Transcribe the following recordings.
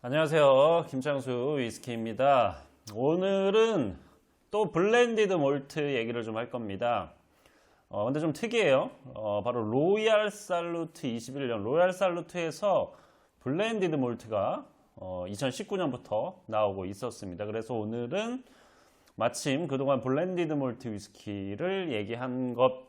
안녕하세요. 김창수 위스키입니다. 오늘은 또 블렌디드 몰트 얘기를 좀 할 겁니다. 어, 근데 좀 특이해요. 어, 바로 로얄 살루트 21년 로얄 살루트에서 블렌디드 몰트가 어, 2019년부터 나오고 있었습니다. 그래서 오늘은 마침 그동안 블렌디드 몰트 위스키를 얘기한 것,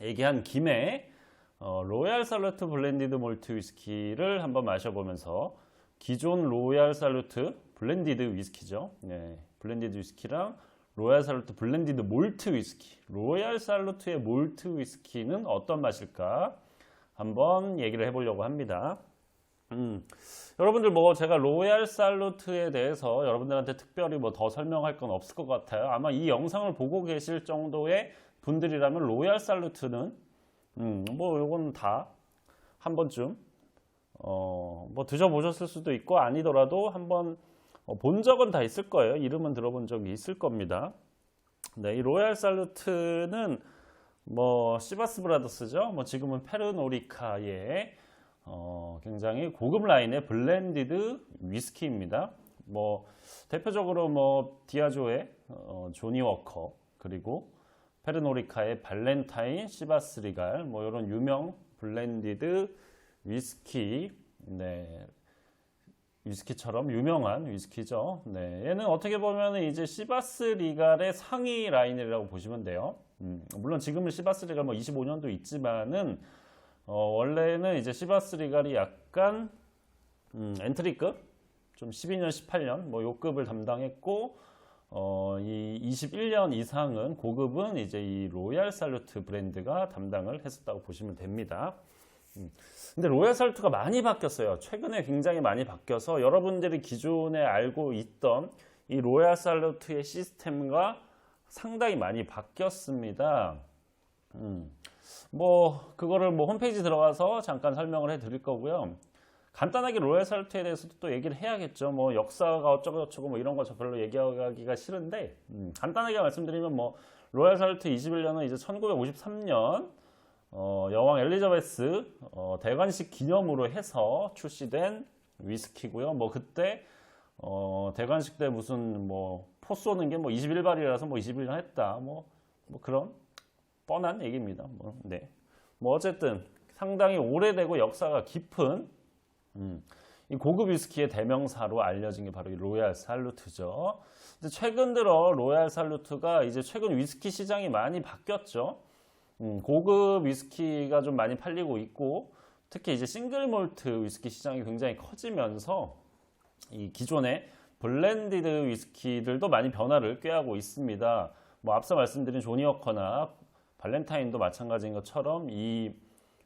얘기한 김에 어, 로얄 살루트 블렌디드 몰트 위스키를 한번 마셔보면서 기존 로얄 살루트 블렌디드 위스키죠. 네, 블렌디드 위스키랑 로얄 살루트 블렌디드 몰트 위스키. 로얄 살루트의 몰트 위스키는 어떤 맛일까? 한번 얘기를 해보려고 합니다. 음, 여러분들 뭐 제가 로얄 살루트에 대해서 여러분들한테 특별히 뭐 더 설명할 건 없을 것 같아요. 아마 이 영상을 보고 계실 정도의 분들이라면 로얄 살루트는 음, 뭐 요건 다 한 번쯤 어, 뭐 드셔보셨을 수도 있고 아니더라도 한번 어, 본 적은 다 있을 거예요. 이름은 들어본 적이 있을 겁니다. 네, 이 로얄 살루트는 뭐 시바스 브라더스죠. 뭐 지금은 페르노리카의 어, 굉장히 고급 라인의 블렌디드 위스키입니다. 뭐 대표적으로 뭐 디아조의 어, 조니 워커 그리고 페르노리카의 발렌타인 시바스 리갈 뭐 이런 유명 블렌디드 위스키 네 위스키처럼 유명한 위스키죠. 네, 얘는 어떻게 보면 이제 시바스 리갈의 상위 라인이라고 보시면 돼요. 음, 물론 지금은 시바스 리갈 뭐 25년도 있지만은 어, 원래는 이제 시바스 리갈이 약간 음, 엔트리급 좀 12년, 18년 뭐 요 급을 담당했고 어, 이 21년 이상은 고급은 이제 이 로얄 살루트 브랜드가 담당을 했었다고 보시면 됩니다. 음. 근데 로얄 살루트가 많이 바뀌었어요. 최근에 굉장히 많이 바뀌어서 여러분들이 기존에 알고 있던 이 로얄 살루트의 시스템과 상당히 많이 바뀌었습니다. 음. 뭐 그거를 뭐 홈페이지 들어가서 잠깐 설명을 해 드릴 거고요. 간단하게 로얄 살루트에 대해서도 또 얘기를 해야겠죠. 뭐 역사가 어쩌고 저쩌고 뭐 이런 거 저 별로 얘기하기가 싫은데 음, 간단하게 말씀드리면 뭐 로얄 살루트 21년은 이제 1953년 어, 여왕 엘리자베스 어, 대관식 기념으로 해서 출시된 위스키고요. 뭐 그때 어, 대관식 때 무슨 뭐 포 쏘는 게 뭐 21발이라서 뭐 21년 했다. 뭐, 뭐 그런 뻔한 얘기입니다. 뭐, 네. 뭐 어쨌든 상당히 오래되고 역사가 깊은 음, 이 고급 위스키의 대명사로 알려진 게 바로 이 로얄 살루트죠. 최근 들어 로얄 살루트가 이제 최근 위스키 시장이 많이 바뀌었죠. 음, 고급 위스키가 좀 많이 팔리고 있고 특히 이제 싱글 몰트 위스키 시장이 굉장히 커지면서 이 기존의 블렌디드 위스키들도 많이 변화를 꾀하고 있습니다. 뭐 앞서 말씀드린 조니워커나 발렌타인도 마찬가지인 것처럼 이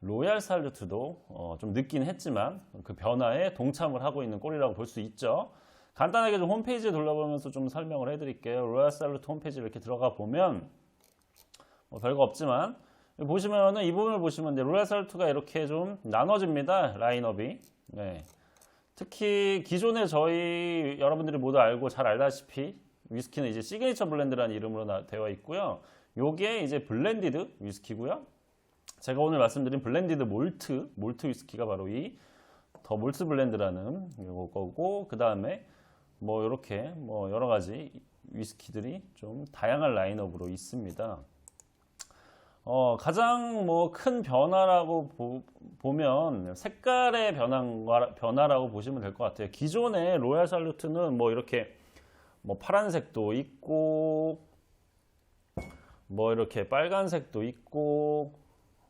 로얄 살루트도 어, 좀 늦긴 했지만 그 변화에 동참을 하고 있는 꼴이라고 볼 수 있죠. 간단하게 좀 홈페이지 돌려보면서 좀 설명을 해드릴게요. 로얄 살루트 홈페이지 이렇게 들어가 보면 뭐 별거 없지만 보시면은 이 부분을 보시면 이제 로얄 살루트가 이렇게 좀 나눠집니다. 라인업이. 네. 특히 기존에 저희 여러분들이 모두 알고 잘 알다시피 위스키는 이제 시그니처 블렌드라는 이름으로 나- 되어 있고요. 요게 이제 블렌디드 위스키고요. 제가 오늘 말씀드린 블렌디드 몰트, 몰트 위스키가 바로 이 더 몰트 블렌드라는 거고, 그 다음에 뭐 이렇게 뭐 여러 가지 위스키들이 좀 다양한 라인업으로 있습니다. 어, 가장 뭐 큰 변화라고 보, 면 색깔의 변화, 변화라고 보시면 될 것 같아요. 기존의 로얄 살루트는 뭐 이렇게 뭐 파란색도 있고 뭐 이렇게 빨간색도 있고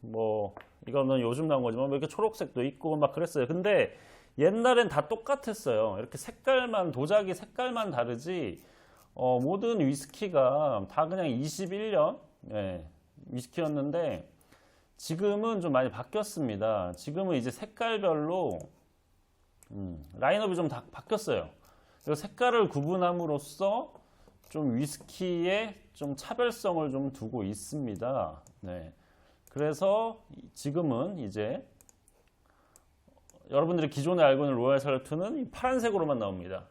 뭐 이거는 요즘 나온 거지만 뭐 이렇게 초록색도 있고 막 그랬어요. 근데 옛날엔 다 똑같았어요. 이렇게 색깔만 도자기 색깔만 다르지 어, 모든 위스키가 다 그냥 21년 예, 위스키였는데 지금은 좀 많이 바뀌었습니다. 지금은 이제 색깔별로 음, 라인업이 좀 다 바뀌었어요. 그리고 색깔을 구분함으로써 좀 위스키에 좀 차별성을 좀 두고 있습니다. 네. 그래서 지금은 이제 여러분들이 기존에 알고 있는 로얄 살루트는 이 파란색으로만 나옵니다.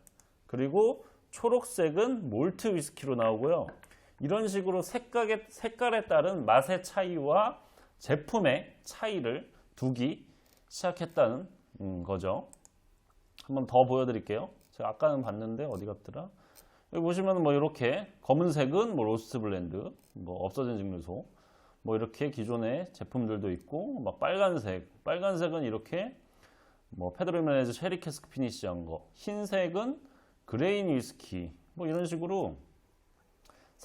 그리고 초록색은 몰트 위스키로 나오고요. 이런 식으로 색깔에, 색깔에 따른 맛의 차이와 제품의 차이를 두기 시작했다는 음, 거죠. 한번 더 보여드릴게요. 제가 아까는 봤는데 어디 갔더라? 여기 보시면 뭐 이렇게 검은색은 뭐 로스트 블렌드, 뭐 없어진 증류소, 뭐 이렇게 기존의 제품들도 있고, 막 빨간색, 빨간색은 이렇게 뭐 페드로 메네즈 체리 캐스크 피니시한 거, 흰색은 그레인 위스키, 뭐 이런 식으로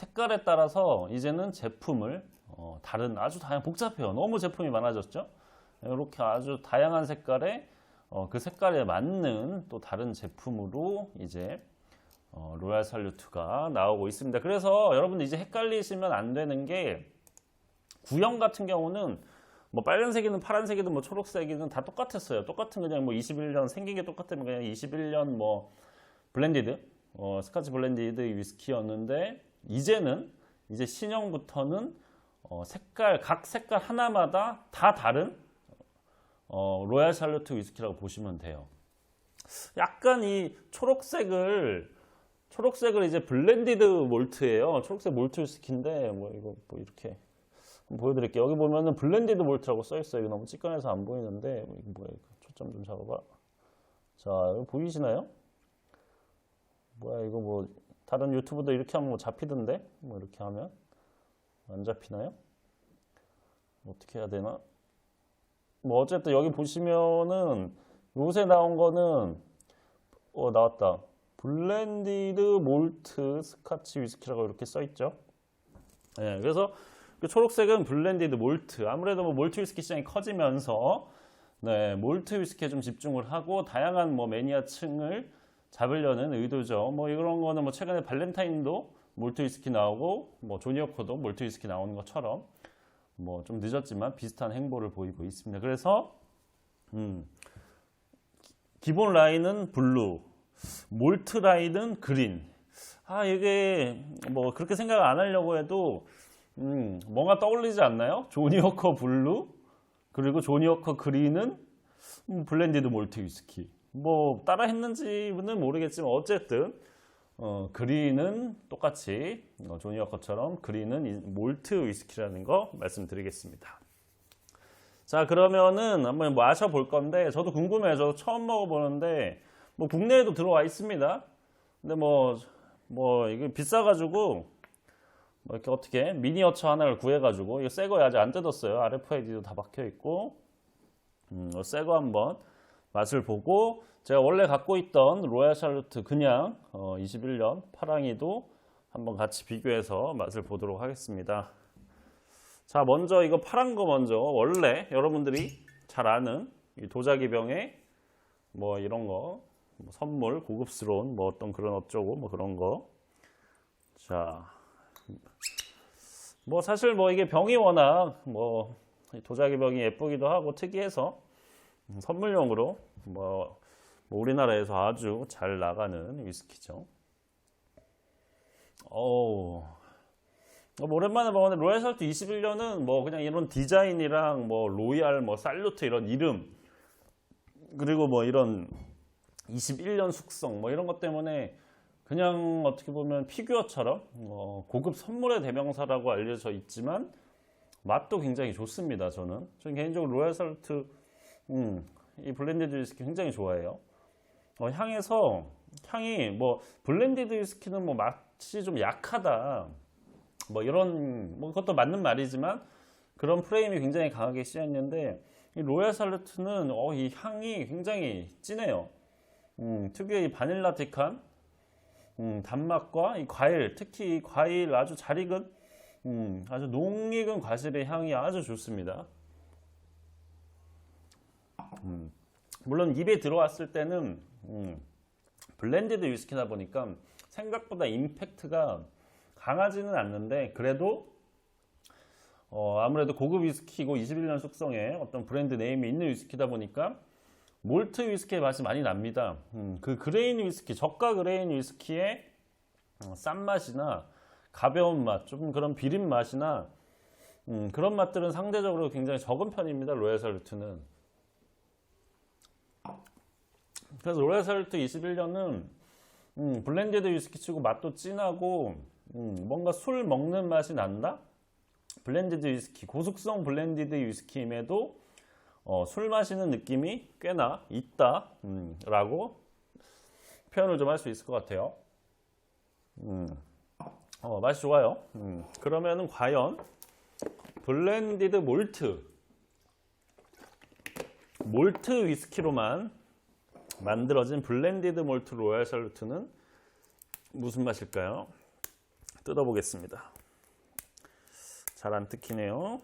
색깔에 따라서 이제는 제품을 어, 다른 아주 다양 복잡해요. 너무 제품이 많아졌죠. 이렇게 아주 다양한 색깔의 어, 그 색깔에 맞는 또 다른 제품으로 이제 어, 로얄 살루트가 나오고 있습니다. 그래서 여러분들 이제 헷갈리시면 안 되는 게 구형 같은 경우는 뭐 빨간색이든 파란색이든 뭐 초록색이든 다 똑같았어요. 똑같은 그냥 뭐 21년 생긴 게 똑같으면 그냥 21년 뭐 블렌디드 어, 스카치 블렌디드 위스키였는데 이제는 이제 신형부터는 어, 색깔 각 색깔 하나마다 다 다른 어, 로얄 샬루트 위스키라고 보시면 돼요. 약간 이 초록색을 초록색을 이제 블렌디드 몰트예요. 초록색 몰트 위스키인데 뭐 이거 뭐 이렇게 보여드릴게요. 여기 보면은 블렌디드 몰트라고 써 있어요. 이거 너무 찌끈해서 안 보이는데 뭐 이거 뭐야? 이거 초점 좀 잡아봐. 자, 보이시나요? 뭐야 이거 뭐 다른 유튜브도 이렇게 하면 뭐 잡히던데? 뭐 이렇게 하면 안 잡히나요? 어떻게 해야 되나? 뭐 어쨌든 여기 보시면은 요새 나온 거는 어 나왔다. 블렌디드 몰트 스카치 위스키라고 이렇게 써 있죠. 예, 그래서 그 초록색은 블렌디드 몰트. 아무래도 뭐 몰트 위스키 시장이 커지면서 네, 몰트 위스키에 좀 집중을 하고 다양한 뭐 매니아층을 잡으려는 의도죠. 뭐 이런 거는 뭐 최근에 발렌타인도 몰트 위스키 나오고 뭐 조니어커도 몰트 위스키 나오는 것처럼 뭐 좀 늦었지만 비슷한 행보를 보이고 있습니다. 그래서 음, 기본 라인은 블루, 몰트 라인은 그린. 아 이게 뭐 그렇게 생각 안 하려고 해도 음, 뭔가 떠올리지 않나요? 조니어커 블루 그리고 조니어커 그린은 음, 블렌디드 몰트 위스키. 뭐 따라 했는지는 모르겠지만 어쨌든 어, 그린은 똑같이 어, 조니어커처럼 그린은 이 몰트 위스키라는 거 말씀드리겠습니다. 자 그러면은 한번 마셔볼 건데 저도 궁금해요. 저도 처음 먹어보는데 뭐 국내에도 들어와 있습니다. 근데 뭐뭐 이게 비싸가지고 뭐 이렇게 어떻게 미니어처 하나를 구해가지고 이거 새거 아직 안 뜯었어요. RFID도 다 박혀 있고 음, 새거 한번 맛을 보고 제가 원래 갖고 있던 로얄 샬루트 그냥 어, 21년 파랑이도 한번 같이 비교해서 맛을 보도록 하겠습니다. 자, 먼저 이거 파란 거 먼저 원래 여러분들이 잘 아는 이 도자기 병에 뭐 이런 거 뭐 선물 고급스러운 뭐 어떤 그런 어쩌고 뭐 그런 거. 자, 뭐 사실 뭐 이게 병이 워낙 뭐이 도자기 병이 예쁘기도 하고 특이해서 선물용으로 뭐, 뭐 우리나라에서 아주 잘 나가는 위스키죠. 어우. 뭐 오랜만에 먹었는데 로얄 살트 21년은 뭐 그냥 이런 디자인이랑 뭐 로얄 뭐 살루트 이런 이름 그리고 뭐 이런 21년 숙성 뭐 이런 것 때문에 그냥 어떻게 보면 피규어처럼 어, 고급 선물의 대명사라고 알려져 있지만 맛도 굉장히 좋습니다. 저는 저는 개인적으로 로얄 살트 음, 이 블렌디드 위스키 굉장히 좋아해요. 어, 향에서 향이 뭐 블렌디드 위스키는 뭐 맛이 좀 약하다. 뭐 이런 뭐 그것도 맞는 말이지만 그런 프레임이 굉장히 강하게 씌었는데 이 로얄 살루트는 어, 이 향이 굉장히 진해요. 음, 특유의 이 바닐라틱한 음, 단맛과 이 과일, 특히 이 과일 아주 잘 익은 음, 아주 농익은 과실의 향이 아주 좋습니다. 음, 물론 입에 들어왔을 때는 음, 블렌디드 위스키다 보니까 생각보다 임팩트가 강하지는 않는데 그래도 어, 아무래도 고급 위스키고 21년 숙성에 어떤 브랜드 네임이 있는 위스키다 보니까 몰트 위스키의 맛이 많이 납니다. 음, 그 그레인 위스키, 저가 그레인 위스키의 어, 싼 맛이나 가벼운 맛, 좀 그런 비린 맛이나 음, 그런 맛들은 상대적으로 굉장히 적은 편입니다. 로얄 살루트는. 그래서 살루트 21년은 음, 블렌디드 위스키 치고 맛도 진하고 음, 뭔가 술 먹는 맛이 난다? 블렌디드 위스키, 고숙성 블렌디드 위스키임에도 어, 술 마시는 느낌이 꽤나 있다 음, 라고 표현을 좀 할 수 있을 것 같아요. 음, 어, 맛이 좋아요. 음, 그러면은 과연 블렌디드 몰트, 몰트 위스키로만 만들어진 블렌디드 몰트 로얄 살루트는 무슨 맛일까요? 뜯어보겠습니다. 잘 안 뜯기네요.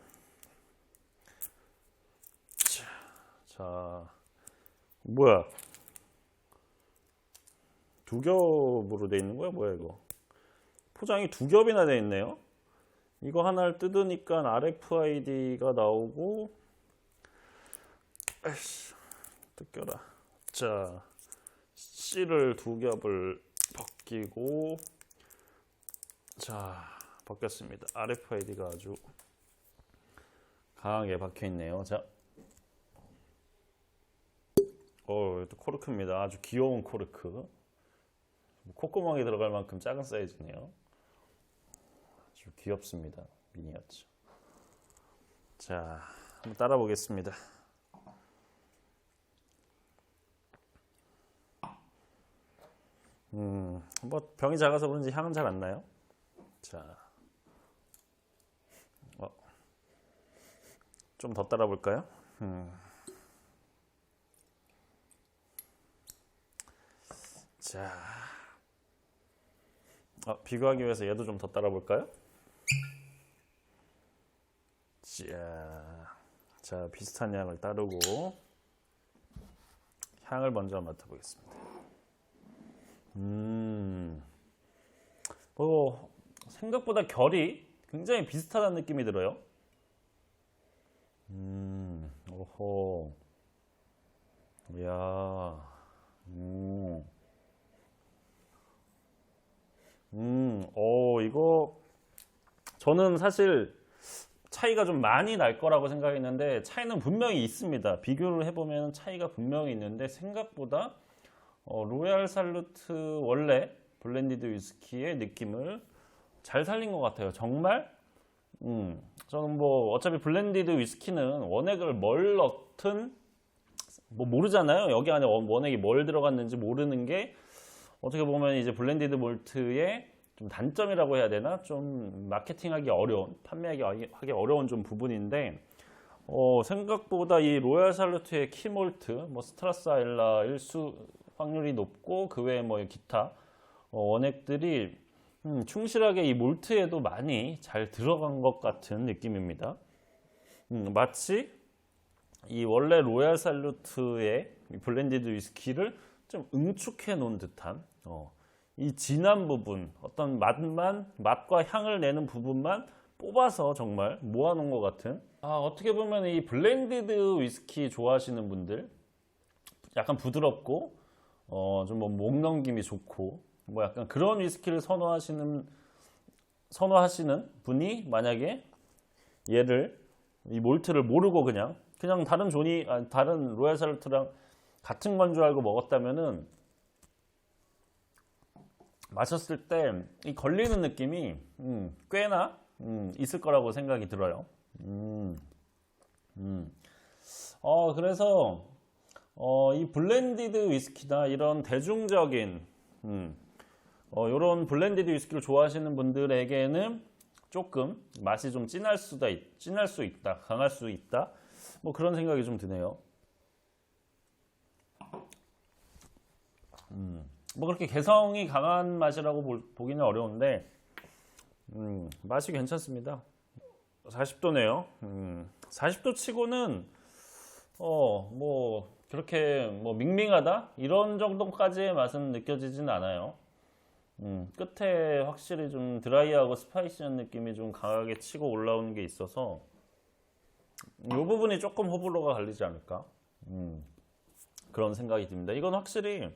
자, 자, 뭐야? 두 겹으로 돼 있는 거야? 뭐야 이거? 포장이 두 겹이나 돼 있네요. 이거 하나를 뜯으니까 RFID가 나오고, 아이씨, 뜯겨라. 자, C를 두 겹을 벗기고, 자, 벗겼습니다. RFID가 아주 강하게 박혀 있네요. 자, 어, 또 코르크입니다. 아주 귀여운 코르크. 콧구멍에 들어갈 만큼 작은 사이즈네요. 아주 귀엽습니다. 미니어처. 자, 한번 따라 보겠습니다. 음, 뭐 병이 작아서 그런지 향은 잘 안 나요. 자, 어, 좀 더 따라 볼까요? 음. 자, 어, 비교하기 위해서 얘도 좀 더 따라 볼까요? 자, 자 비슷한 향을 따르고 향을 먼저 맡아보겠습니다. 음, 뭐 생각보다 결이 굉장히 비슷하다는 느낌이 들어요. 음, 오호, 이야, 음. 음, 어, 이거 저는 사실 차이가 좀 많이 날 거라고 생각했는데 차이는 분명히 있습니다. 비교를 해보면 차이가 분명히 있는데 생각보다 어, 로얄 살루트 원래 블렌디드 위스키의 느낌을 잘 살린 것 같아요. 정말 음, 저는 뭐 어차피 블렌디드 위스키는 원액을 뭘 넣든 뭐 모르잖아요. 여기 안에 원- 원액이 뭘 들어갔는지 모르는 게 어떻게 보면 이제 블렌디드 몰트의 좀 단점이라고 해야 되나? 좀 마케팅하기 어려운, 판매하기 어려운 좀 부분인데, 어, 생각보다 이 로얄 살루트의 키몰트, 뭐 스트라사일라 일수 확률이 높고, 그 외에 뭐 기타 어, 원액들이 음, 충실하게 이 몰트에도 많이 잘 들어간 것 같은 느낌입니다. 음, 마치 이 원래 로얄 살루트의 이 블렌디드 위스키를 좀 응축해 놓은 듯한 어, 이 진한 부분 어떤 맛만 맛과 향을 내는 부분만 뽑아서 정말 모아놓은 것 같은 아 어떻게 보면 이 블렌디드 위스키 좋아하시는 분들 약간 부드럽고 어 좀뭐목 넘김이 좋고 뭐 약간 그런 위스키를 선호하시는 선호하시는 분이 만약에 얘를 이 몰트를 모르고 그냥 그냥 다른 조니 아니, 다른 로얄 살루트랑 같은 건 줄 알고 먹었다면은 마셨을 때 이 걸리는 느낌이 음, 꽤나 음, 있을 거라고 생각이 들어요. 음, 음. 어, 그래서 어, 이 블렌디드 위스키나 이런 대중적인 음, 어, 이런 블렌디드 위스키를 좋아하시는 분들에게는 조금 맛이 좀 진할 수다 있- 진할 수 있다, 강할 수 있다. 뭐 그런 생각이 좀 드네요. 뭐 그렇게 개성이 강한 맛이라고 볼- 보기는 어려운데 음, 맛이 괜찮습니다. 40도네요. 음, 40도 치고는 어, 뭐 그렇게 뭐 밍밍하다 이런 정도까지의 맛은 느껴지진 않아요. 음, 끝에 확실히 좀 드라이하고 스파이시한 느낌이 좀 강하게 치고 올라오는 게 있어서 이 부분이 조금 호불호가 갈리지 않을까 음, 그런 생각이 듭니다. 이건 확실히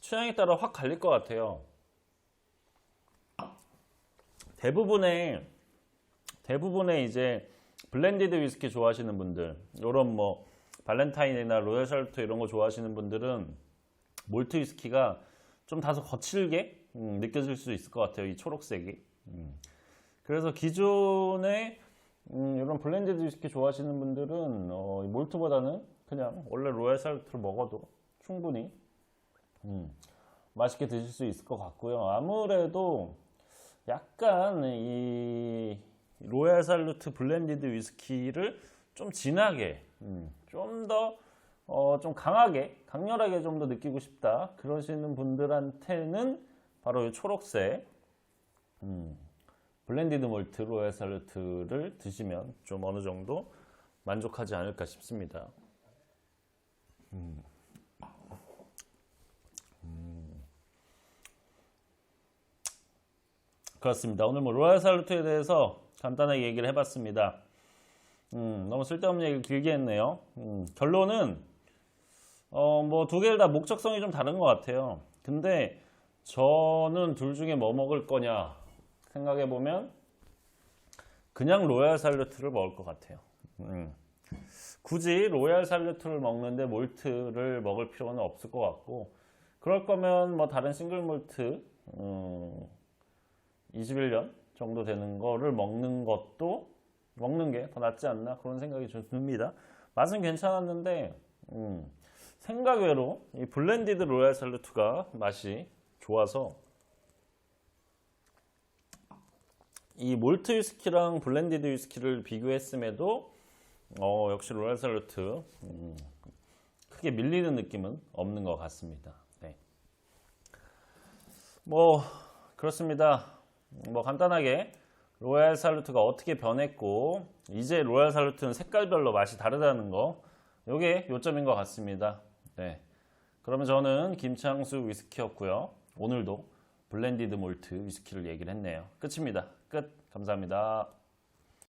취향에 따라 확 갈릴 것 같아요. 대부분의 대부분의 이제 블렌디드 위스키 좋아하시는 분들, 이런 뭐 발렌타인이나 로얄 샬트 이런 거 좋아하시는 분들은 몰트 위스키가 좀 다소 거칠게 음, 느껴질 수 있을 것 같아요. 이 초록색이. 음. 그래서 기존에 음, 이런 블렌디드 위스키 좋아하시는 분들은 어, 이 몰트보다는 그냥 원래 로얄 샬트를 먹어도 충분히 음, 맛있게 드실 수 있을 것 같고요. 아무래도 약간 이 로얄 살루트 블렌디드 위스키를 좀 진하게, 음, 좀 더, 어, 좀 강하게, 강렬하게 좀 더 느끼고 싶다. 그러시는 분들한테는 바로 이 초록색, 음, 블렌디드 몰트 로얄 살루트를 드시면 좀 어느 정도 만족하지 않을까 싶습니다. 그렇습니다. 오늘 뭐 로얄 살루트에 대해서 간단하게 얘기를 해봤습니다. 음, 너무 쓸데없는 얘기를 길게 했네요. 음, 결론은 어, 뭐 두 개를 다 목적성이 좀 다른 것 같아요. 근데 저는 둘 중에 뭐 먹을 거냐 생각해 보면 그냥 로얄 살루트를 먹을 것 같아요. 음. 굳이 로얄 살루트를 먹는데 몰트를 먹을 필요는 없을 것 같고 그럴 거면 뭐 다른 싱글 몰트 음, 21년 정도 되는 거를 먹는 것도 먹는 게 더 낫지 않나 그런 생각이 좀 듭니다. 맛은 괜찮았는데 음, 생각 외로 이 블렌디드 로얄 살루트가 맛이 좋아서 이 몰트 위스키랑 블렌디드 위스키를 비교했음에도 어, 역시 로얄 살루트 음, 크게 밀리는 느낌은 없는 것 같습니다. 네. 뭐 그렇습니다. 뭐 간단하게 로얄 살루트가 어떻게 변했고 이제 로얄 살루트는 색깔별로 맛이 다르다는 거 요게 요점인 것 같습니다. 네. 그러면 저는 김창수 위스키였고요. 오늘도 블렌디드 몰트 위스키를 얘기를 했네요. 끝입니다. 끝. 감사합니다.